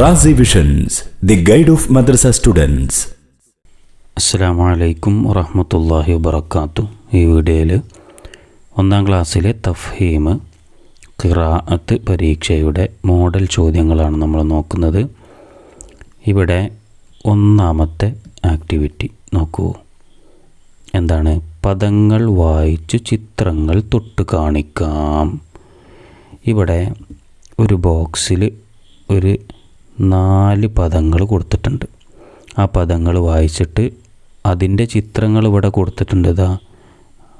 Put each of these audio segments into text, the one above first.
Razi visions the guide of madrasa students അസ്സാം വലൈക്കും വറഹമത്തല്ലാഹി വബർക്കാത്തു ഈ വീഡിയോയിൽ ഒന്നാം ക്ലാസ്സിലെ തഫ്ഹീം ഖിറാഅത്ത് പരീക്ഷയുടെ മോഡൽ ചോദ്യങ്ങളാണ് നമ്മൾ നോക്കുന്നത്. ഇവിടെ ഒന്നാമത്തെ ആക്ടിവിറ്റി നോക്കൂ. എന്താണ്? പദങ്ങൾ വായിച്ച് ചിത്രങ്ങൾ തൊട്ട് കാണിക്കാം. ഇവിടെ ഒരു ബോക്സിൽ ഒരു നാല് പദങ്ങൾ കൊടുത്തിട്ടുണ്ട്. ആ പദങ്ങൾ വായിച്ചിട്ട് അതിന്റെ ചിത്രങ്ങൾ ഇവിടെ കൊടുത്തിട്ടുണ്ട്. ഇതാ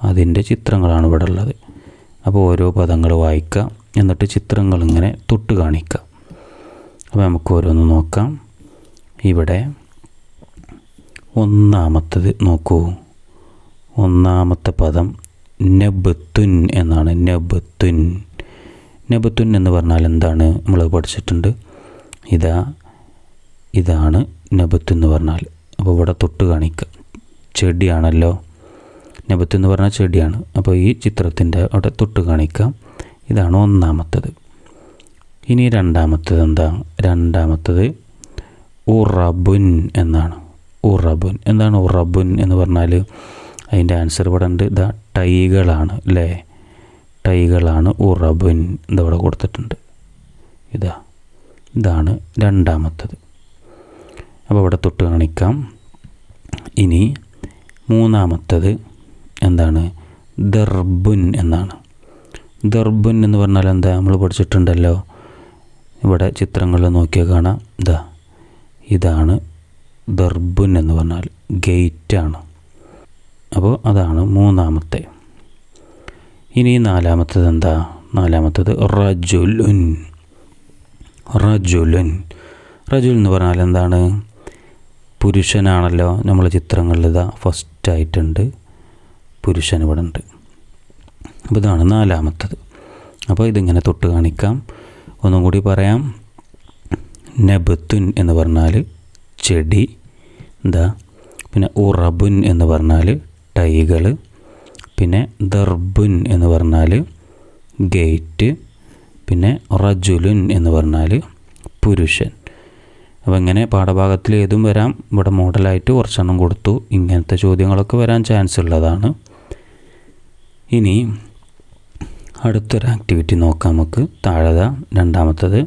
അതിന്റെ ചിത്രങ്ങളാണ് ഇവിടെ ഉള്ളത്. അപ്പോൾ ഓരോ പദങ്ങൾ വായിക്കാം എന്നിട്ട് ചിത്രങ്ങൾ ഇങ്ങനെ തൊട്ട് കാണിക്കാം അപ്പോൾ നമുക്ക് ഓരോന്ന് നോക്കാം. ഇവിടെ ഒന്നാമത്തത് നോക്കൂ. ഒന്നാമത്തെ പദം നബത്തുൻ എന്നാണ്. നബത്തുൻ. നബത്തുൻ എന്ന് പറഞ്ഞാൽ എന്താണ്? നമ്മൾ പഠിച്ചിട്ടുണ്ട്. ഇതാ ഇതാണ് നബത്ത് എന്ന് പറഞ്ഞാൽ. അപ്പോൾ ഇവിടെ തൊട്ട് കാണിക്കുക ചെടിയാണല്ലോ. നബത്ത് എന്ന് പറഞ്ഞാൽ ചെടിയാണ്. അപ്പോൾ ഈ ചിത്രത്തിന്റെ അവിടെ തൊട്ട് കാണിക്കാം. ഇതാണ് ഒന്നാമത്തത്. ഇനി രണ്ടാമത്തത് എന്താ? രണ്ടാമത്തത് ഉറബുൻ എന്നാണ്. ഉറബുൻ. എന്താണ് ഉറബുൻ എന്ന് പറഞ്ഞാൽ? അതിന്റെ ആൻസർ ഇവിടെ ഉണ്ട്. ഇതാ ടൈകളാണ് അല്ലേ? ടൈകളാണ് ഉറബുൻ. ഇതവിടെ കൊടുത്തിട്ടുണ്ട്. ഇതാ ഇതാണ് രണ്ടാമത്തത്. അപ്പോൾ ഇവിടെ തൊട്ട് കാണിക്കാം. ഇനി മൂന്നാമത്തത് എന്താണ്? ദർബുൻ എന്നാണ്. ദർബുൻ എന്ന് പറഞ്ഞാൽ എന്താ? നമ്മൾ പഠിച്ചിട്ടുണ്ടല്ലോ. ഇവിടെ ചിത്രങ്ങൾ നോക്കിയാൽ കാണാം. ഇതാ ഇതാണ് ദർബുൻ എന്ന് പറഞ്ഞാൽ ഗേറ്റാണ്. അപ്പോൾ അതാണ് മൂന്നാമത്തെ. ഇനി നാലാമത്തത് എന്താ? നാലാമത്തത് റജുലുൻ. റജുലുൻ. റജുൽ എന്ന് പറഞ്ഞാൽ എന്താണ്? പുരുഷനാണല്ലോ നമ്മൾ ചിത്രങ്ങളിൽ ഇതാ ഫസ്റ്റ് ആയിട്ടുണ്ട്. പുരുഷൻ ഇവിടെ ഉണ്ട്. അപ്പോൾ ഇതാണ് നാലാമത്തത്. അപ്പോൾ ഇതിങ്ങനെ തൊട്ട് കാണിക്കാം. ഒന്നും കൂടി പറയാം. നബത്തുൻ എന്ന് പറഞ്ഞാൽ ചെടി. എന്താ? പിന്നെ ഉറബുൻ എന്ന് പറഞ്ഞാൽ ടൈകൾ പിന്നെ ദർബുൻ എന്ന് പറഞ്ഞാൽ ഗേറ്റ്. പിന്നെ റജുലുൻ എന്ന് പറഞ്ഞാൽ പുരുഷൻ. അപ്പോൾ ഇങ്ങനെ പാഠഭാഗത്തിൽ ഏതും വരാം. ഇവിടെ മോഡലായിട്ട് കുറച്ചെണ്ണം കൊടുത്തു. ഇങ്ങനത്തെ ചോദ്യങ്ങളൊക്കെ വരാൻ ചാൻസ് ഉള്ളതാണ്. ഇനി അടുത്തൊരു ആക്ടിവിറ്റി നോക്കാം നമുക്ക്. താഴെ രണ്ടാമത്തത്.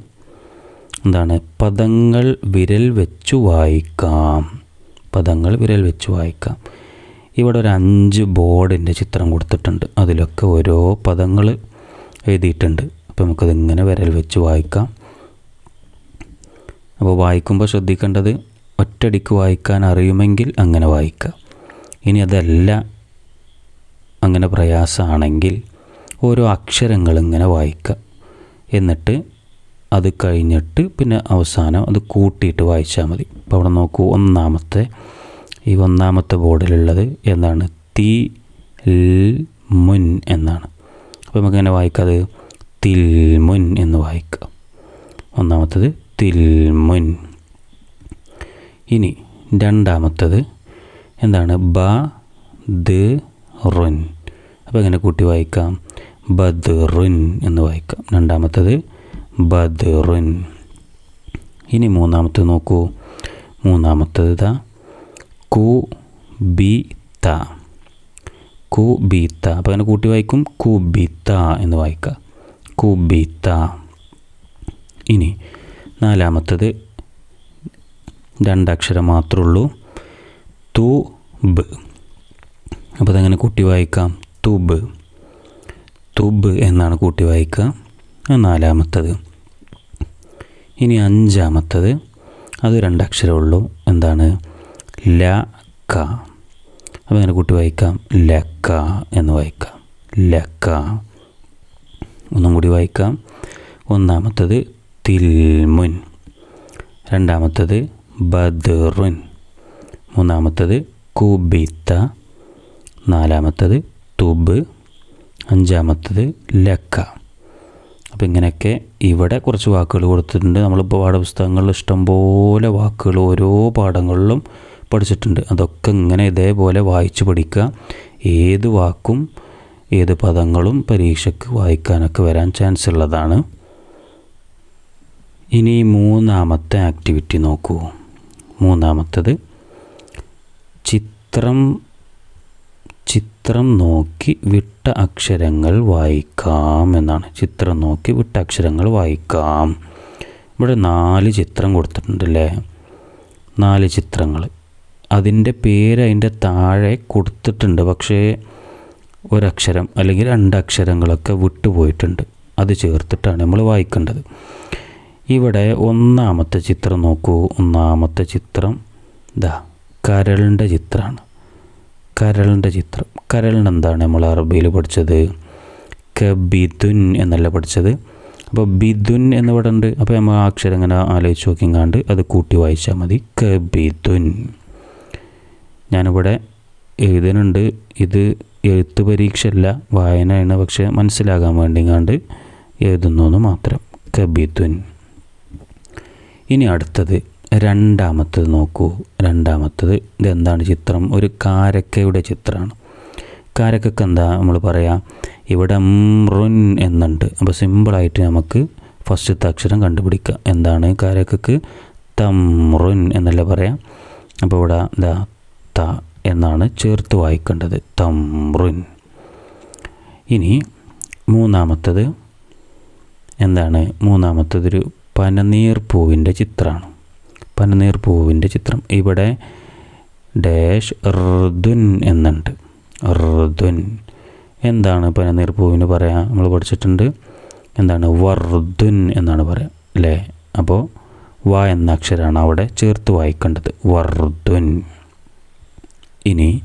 എന്താണ്? പദങ്ങൾ വിരൽ വെച്ചു വായിക്കാം. പദങ്ങൾ വിരൽ വെച്ച് വായിക്കാം. ഇവിടെ ഒരു അഞ്ച് ബോർഡിന്റെ ചിത്രം കൊടുത്തിട്ടുണ്ട്. അതിലൊക്കെ ഓരോ പദങ്ങൾ എഴുതിയിട്ടുണ്ട്. അപ്പോൾ നമുക്കതിങ്ങനെ വിരൽ വെച്ച് വായിക്കാം. അപ്പോൾ വായിക്കുമ്പോൾ ശ്രദ്ധിക്കേണ്ടത് ഒറ്റടിക്ക് വായിക്കാൻ അറിയുമെങ്കിൽ അങ്ങനെ വായിക്കുക ഇനി അതല്ല അങ്ങനെ പ്രയാസമാണെങ്കിൽ ഓരോ അക്ഷരങ്ങൾ ഇങ്ങനെ വായിക്കുക എന്നിട്ട് അത് കഴിഞ്ഞിട്ട് പിന്നെ അവസാനം അത് കൂട്ടിയിട്ട് വായിച്ചാൽ മതി. അപ്പോൾ അവിടെ നോക്കൂ ഒന്നാമത്തെ ഈ ഒന്നാമത്തെ ബോർഡിലുള്ളത് എന്താണ്? തി മുൻ എന്നാണ്. അപ്പോൾ നമുക്കങ്ങനെ വായിക്കാത് തിൽമുൻ എന്ന് വായിക്കുക ഒന്നാമത്തത് തിൽമുൻ. ഇനി രണ്ടാമത്തത് എന്താണ്? ബ ദ റുൻ. അപ്പോൾ എങ്ങനെ കൂട്ടി വായിക്കാം? ബദ്റുൻ എന്ന് വായിക്കാം. രണ്ടാമത്തത് ബദ്റുൻ ഇനി മൂന്നാമത്തത് നോക്കൂ. മൂന്നാമത്തത് ഇതാ കു ബി ത. കു ബി ത. അപ്പോൾ അങ്ങനെ കൂട്ടി വായിക്കും? കു ബി ത എന്ന് വായിക്കുക കു ബി ഇനി നാലാമത്തത് രണ്ടക്ഷരം മാത്രമേ ഉള്ളൂ തു ബ്. അപ്പോൾ അതങ്ങനെ കൂട്ടി വായിക്കാം? തുബ് തുബ് എന്നാണ് കൂട്ടി വായിക്കുക. നാലാമത്തത്. ഇനി അഞ്ചാമത്തത്. അത് രണ്ടക്ഷരമേ ഉള്ളൂ എന്താണ്? ല ക. അപ്പോൾ അങ്ങനെ കൂട്ടി വായിക്കാം. ലക്ക എന്ന് വായിക്കാം. ലക്ക ഒന്നും കൂടി വായിക്കാം. ഒന്നാമത്തത് തിൽമുൻ. രണ്ടാമത്തത് ബദറുൻ. മൂന്നാമത്തത് കുബിത്ത. നാലാമത്തത് തുബ്. അഞ്ചാമത്തത് ലക്ക. അപ്പോൾ ഇങ്ങനെയൊക്കെ ഇവിടെ കുറച്ച് വാക്കുകൾ കൊടുത്തിട്ടുണ്ട്. നമ്മളിപ്പോൾ പാഠപുസ്തകങ്ങളിൽ ഇഷ്ടംപോലെ വാക്കുകൾ ഓരോ പാഠങ്ങളിലും പഠിച്ചിട്ടുണ്ട്. അതൊക്കെ ഇങ്ങനെ ഇതേപോലെ വായിച്ച് പഠിക്കുക. ഏത് വാക്കും ഏത് പദങ്ങളും പരീക്ഷയ്ക്ക് വായിക്കാനൊക്കെ വരാൻ ചാൻസ് ഉള്ളതാണ്. ഇനി മൂന്നാമത്തെ ആക്ടിവിറ്റി നോക്കൂ. മൂന്നാമത്തത് ചിത്രം ചിത്രം നോക്കി വിട്ട അക്ഷരങ്ങൾ വായിക്കാം എന്നാണ്. ചിത്രം നോക്കി വിട്ട അക്ഷരങ്ങൾ വായിക്കാം. ഇവിടെ നാല് ചിത്രം കൊടുത്തിട്ടുണ്ടല്ലേ? നാല് ചിത്രങ്ങൾ. അതിന്റെ പേര് അതിന്റെ താഴെ കൊടുത്തിട്ടുണ്ട്. പക്ഷേ ഒരക്ഷരം അല്ലെങ്കിൽ രണ്ടക്ഷരങ്ങളൊക്കെ വിട്ടുപോയിട്ടുണ്ട്. അത് ചേർത്തിട്ടാണ് നമ്മൾ വായിക്കേണ്ടത്. ഇവിടെ ഒന്നാമത്തെ ചിത്രം നോക്കൂ. ഒന്നാമത്തെ ചിത്രം ഇതാ കരളിന്റെ ചിത്രമാണ്. കരളിന്റെ ചിത്രം. കരളിന് എന്താണ് നമ്മൾ അറബിയിൽ പഠിച്ചത്? കബിദുൻ എന്നല്ല പഠിച്ചത്. അപ്പോൾ ബിദുൻ എന്ന് ഇവിടെ ഉണ്ട്. അപ്പോൾ നമ്മൾ ആ അക്ഷരം ഇങ്ങനെ ആലോചിച്ച് നോക്കിങ്ങാണ്ട് അത് കൂട്ടി വായിച്ചാൽ മതി. കബിദുൻ ഞാനിവിടെ എഴുതുന്നുണ്ട്. ഇത് എഴുത്ത് പരീക്ഷയല്ല വായനയാണ്. പക്ഷേ മനസ്സിലാകാൻ വേണ്ടിങ്ങാണ്ട് എഴുതുന്നു എന്ന് മാത്രം. കബീത്വൻ ഇനി അടുത്തത് രണ്ടാമത്തത് നോക്കൂ. രണ്ടാമത്തത് ഇതെന്താണ് ചിത്രം? ഒരു കാരക്കയുടെ ചിത്രമാണ്. കാരക്കൊക്കെ എന്താ നമ്മൾ പറയാം? ഇവിടെ റുൻ എന്നുണ്ട്. അപ്പോൾ സിമ്പിളായിട്ട് നമുക്ക് ഫസ്റ്റത്തെ അക്ഷരം കണ്ടുപിടിക്കുക എന്താണ് കാരക്കക്ക്? തമ്രുൻ എന്നല്ല പറയാം? അപ്പോൾ ഇവിടെ എന്താ? ത. എന്നാണ് ചേർത്ത് വായിക്കേണ്ടത്. തമ്രുൻ ഇനി മൂന്നാമത്തത് എന്താണ്? മൂന്നാമത്തതൊരു പനനീർ പൂവിന്റെ ചിത്രമാണ് പനനീർ പൂവിന്റെ ചിത്രം ഇവിടെ ഡാഷ് ഋതുൻ എന്നുണ്ട്. ഋതുൻ. എന്താണ് പനനീർ പൂവിന് പറയാം? നമ്മൾ പഠിച്ചിട്ടുണ്ട്. എന്താണ്? വർദുൻ എന്നാണ് പറയാം. അല്ലേ? അപ്പോൾ വ എന്ന അക്ഷരമാണ് അവിടെ ചേർത്ത് വായിക്കേണ്ടത്. വർദ്ധുൻ ഇനി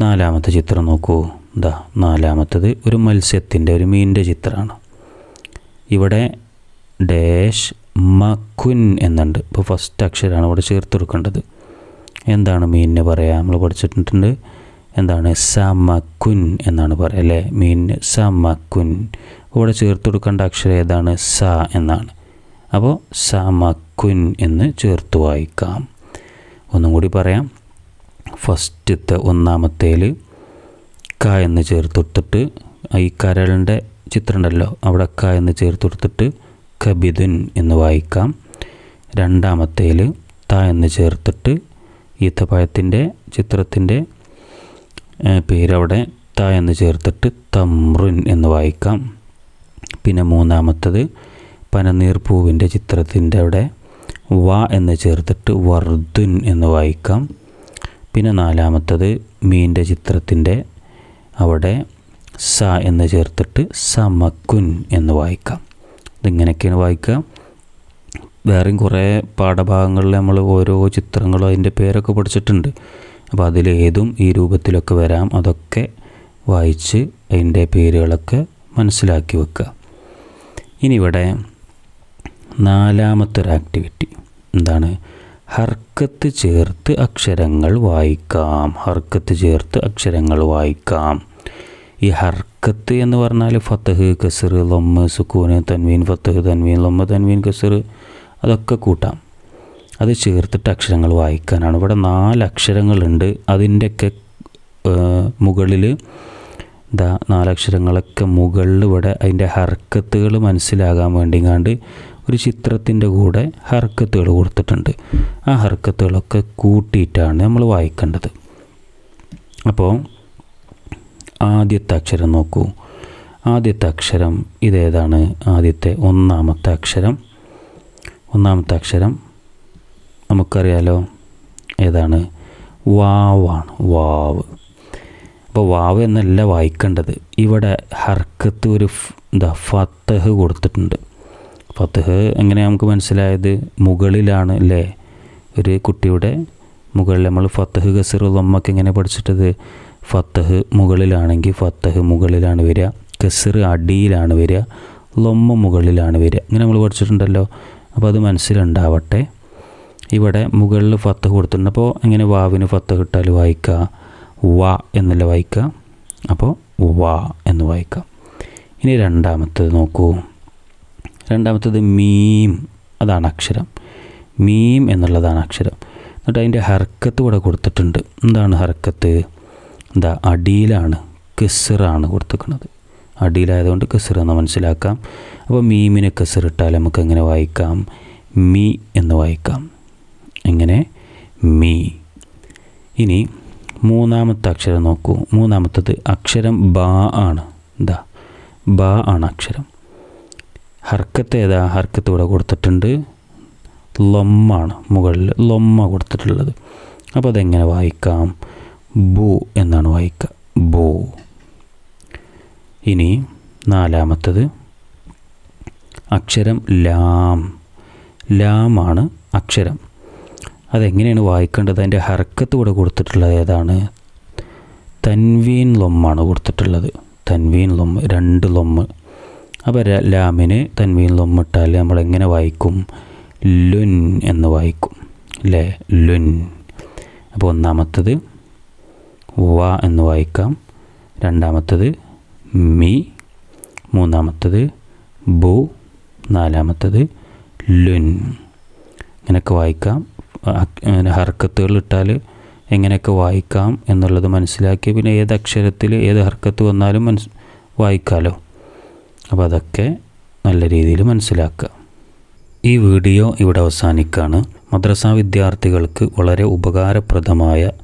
നാലാമത്തെ ചിത്രം നോക്കൂ. ദാ നാലാമത്തത് ഒരു മത്സ്യത്തിന്റെ ഒരു മീനിന്റെ ചിത്രമാണ്. ഇവിടെ ഡാഷ് മക്കുൻ എന്നുണ്ട്. ഇപ്പോൾ ഫസ്റ്റ് അക്ഷരമാണ് ഇവിടെ ചേർത്ത് കൊടുക്കേണ്ടത്. എന്താണ് മീനിന് പറയുക നമ്മൾ പഠിച്ചിട്ടുണ്ട് എന്താണ്? സമക്കുൻ എന്നാണ് പറയുക അല്ലേ? മീനിന് സമക്കുൻ ഇവിടെ ചേർത്ത് കൊടുക്കേണ്ട അക്ഷരം ഏതാണ്? സ എന്നാണ്. അപ്പോൾ സമക്കുൻ എന്ന് ചേർത്ത് വായിക്കാം. ഒന്നും കൂടി പറയാം. ഫസ്റ്റത്തെ ഒന്നാമത്തേൽ ക എന്ന് ചേർത്ത് കൊടുത്തിട്ട് ഈ കരളിന്റെ ചിത്രം ഉണ്ടല്ലോ അവിടെ ക എന്ന് ചേർത്ത് കൊടുത്തിട്ട് കബിദുൻ എന്ന് വായിക്കാം. രണ്ടാമത്തേൽ ത എന്ന് ചേർത്തിട്ട് ഈത്തപ്പഴത്തിന്റെ ചിത്രത്തിന്റെ പേരവിടെ ത എന്ന് ചേർത്തിട്ട് തമ്രുൻ എന്ന് വായിക്കാം. പിന്നെ മൂന്നാമത്തത് പനനീർ പൂവിന്റെ ചിത്രത്തിന്റെ അവിടെ വ എന്ന് ചേർത്തിട്ട് വർദ്ധുൻ എന്ന് വായിക്കാം. പിന്നെ നാലാമത്തത് മീന്റെ ചിത്രത്തിന്റെ അവിടെ സ എന്ന് ചേർത്തിട്ട് സമക്കുൻ എന്ന് വായിക്കാം. ഇതിങ്ങനെയൊക്കെയാണ് വായിക്കുക? വേറെയും കുറേ പാഠഭാഗങ്ങളിൽ നമ്മൾ ഓരോ ചിത്രങ്ങളും അതിന്റെ പേരൊക്കെ പഠിച്ചിട്ടുണ്ട്. അപ്പോൾ അതിലേതും ഈ രൂപത്തിലൊക്കെ വരാം. അതൊക്കെ വായിച്ച് അതിന്റെ പേരുകളൊക്കെ മനസ്സിലാക്കി വെക്കുക. ഇനി ഇവിടെ നാലാമത്തെ ഒരു ആക്ടിവിറ്റി എന്താണ്? ഹർക്കത്ത് ചേർത്ത് അക്ഷരങ്ങൾ വായിക്കാം. ഹർക്കത്ത് ചേർത്ത് അക്ഷരങ്ങൾ വായിക്കാം. ഈ ഹർക്കത്ത് എന്ന് പറഞ്ഞാൽ ഫത്തഹ് കസർ ലൊമ്മ സുക്കൂന് തൻവീൻ ഫത്തഹ് തൻവീൻ ലൊമ്മ തൻവീൻ കസർ അതൊക്കെ കൂട്ടാം. അത് ചേർത്തിട്ട് അക്ഷരങ്ങൾ വായിക്കാനാണ്. ഇവിടെ നാല് അക്ഷരങ്ങളുണ്ട്. അതിന്റെയൊക്കെ മുകളിൽ ദാ നാലക്ഷരങ്ങളൊക്കെ മുകളിൽ ഇവിടെ അതിന്റെ ഹർക്കത്തുകൾ മനസ്സിലാകാൻ വേണ്ടിങ്ങാണ്ട് ഒരു ചിത്രത്തിന്റെ കൂടെ ഹർക്കത്തുകൾ കൊടുത്തിട്ടുണ്ട്. ആ ഹർക്കത്തുകളൊക്കെ കൂട്ടിയിട്ടാണ് നമ്മൾ വായിക്കേണ്ടത്. അപ്പോൾ ആദ്യത്തെ അക്ഷരം നോക്കൂ. ആദ്യത്തെ അക്ഷരം ഇതേതാണ്. ആദ്യത്തെ ഒന്നാമത്തെ അക്ഷരം. ഒന്നാമത്തെ അക്ഷരം നമുക്കറിയാലോ ഏതാണ്? വാവാണ്. വാവ്. അപ്പോൾ വാവ് എന്നല്ല വായിക്കേണ്ടത്. ഇവിടെ ഹർക്കത്ത് ഒരു എന്താ ഫത്തഹ് കൊടുത്തിട്ടുണ്ട്. ഫത്തഹ് എങ്ങനെ നമുക്ക് മനസ്സിലായത്? മുകളിലാണ് അല്ലേ ഒരു കുട്ടിയുടെ മുകളിൽ നമ്മൾ ഫത്തഹ് ഗസർ ലൊമ്മൊക്കെ എങ്ങനെ പഠിച്ചിട്ടത്? ഫത്തഹ് മുകളിലാണെങ്കിൽ ഫത്തഹ് മുകളിലാണ് വരിക. ഗസർ അടിയിലാണ് വരിക. ലൊമ്മ മുകളിലാണ് വരിക. ഇങ്ങനെ നമ്മൾ പഠിച്ചിട്ടുണ്ടല്ലോ. അപ്പോൾ അത് മനസ്സിലുണ്ടാവട്ടെ. ഇവിടെ മുകളിൽ ഫത്തഹ് കൊടുത്തിട്ടുണ്ട്. അപ്പോൾ എങ്ങനെ വാവിന് ഫത്തഹ് കിട്ടാൽ വായിക്കുക വ എന്നല്ല വായിക്കുക അപ്പോൾ വ എന്ന് വായിക്കാം. ഇനി രണ്ടാമത്തേത് നോക്കൂ. രണ്ടാമത്തത് മീം അതാണ് അക്ഷരം. മീം എന്നുള്ളതാണ് അക്ഷരം. എന്നിട്ട് അതിന്റെ ഹർക്കത്ത് ഇവിടെ കൊടുത്തിട്ടുണ്ട്. എന്താണ് ഹർക്കത്ത്? എന്താ അടിയിലാണ് കെസിറാണ് കൊടുത്തിരിക്കുന്നത്. അടിയിലായതുകൊണ്ട് കസർ എന്ന് മനസ്സിലാക്കാം. അപ്പോൾ മീമിന് കസർ ഇട്ടാൽ നമുക്ക് എങ്ങനെ വായിക്കാം? മീ എന്ന് വായിക്കാം. എങ്ങനെ? മീ. ഇനി മൂന്നാമത്തെ അക്ഷരം നോക്കൂ. മൂന്നാമത്തത് അക്ഷരം ബാ ആണ്. എന്താ? ബാ ആണ് അക്ഷരം. ഹർക്കത്ത് ഏതാ? ഹർക്കത്ത് ഇവിടെ കൊടുത്തിട്ടുണ്ട്. ലൊമ്മാണ് മുകളിൽ ലൊമ്മ കൊടുത്തിട്ടുള്ളത്. അപ്പോൾ അതെങ്ങനെ വായിക്കാം? ബു എന്നാണ് വായിക്കുക ബു. ഇനി നാലാമത്തത്. അക്ഷരം ലാം. ലാമാണ് അക്ഷരം. അതെങ്ങനെയാണ് വായിക്കേണ്ടത്? അതിന്റെ ഹർക്കത്ത് ഇവിടെ കൊടുത്തിട്ടുള്ളത് ഏതാണ്? തൻവീൻ ലൊമ്മാണ് കൊടുത്തിട്ടുള്ളത്. തൻവീൻ ലൊമ്മ് രണ്ട് ലൊമ്മ്. അപ്പോൾ ലാമിന് ലൊമ്മിട്ടാൽ നമ്മൾ എങ്ങനെ വായിക്കും? ലുൻ എന്ന് വായിക്കും. അല്ലേ ലുൻ. അപ്പോൾ ഒന്നാമത്തത് വ എന്ന് വായിക്കാം. രണ്ടാമത്തത് മി. മൂന്നാമത്തത് ബു. നാലാമത്തത് ലുൻ. ഇങ്ങനെയൊക്കെ വായിക്കാം. ഹർക്കത്തുകൾ ഇട്ടാൽ എങ്ങനെയൊക്കെ വായിക്കാം എന്നുള്ളത് മനസ്സിലാക്കി പിന്നെ ഏത് അക്ഷരത്തിൽ ഏത് ഹർക്കത്ത് വന്നാലും മനസ് വായിക്കാമല്ലോ അപ്പോൾ അതൊക്കെ നല്ല രീതിയിൽ മനസ്സിലാക്കുക. ഈ വീഡിയോ ഇവിടെ അവസാനിക്കുകയാണ്. മദ്രസ വിദ്യാർത്ഥികൾക്ക് വളരെ ഉപകാരപ്രദമായ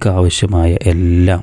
വിദ്യാർത്ഥിക്ക് ആവശ്യമായ എല്ലാം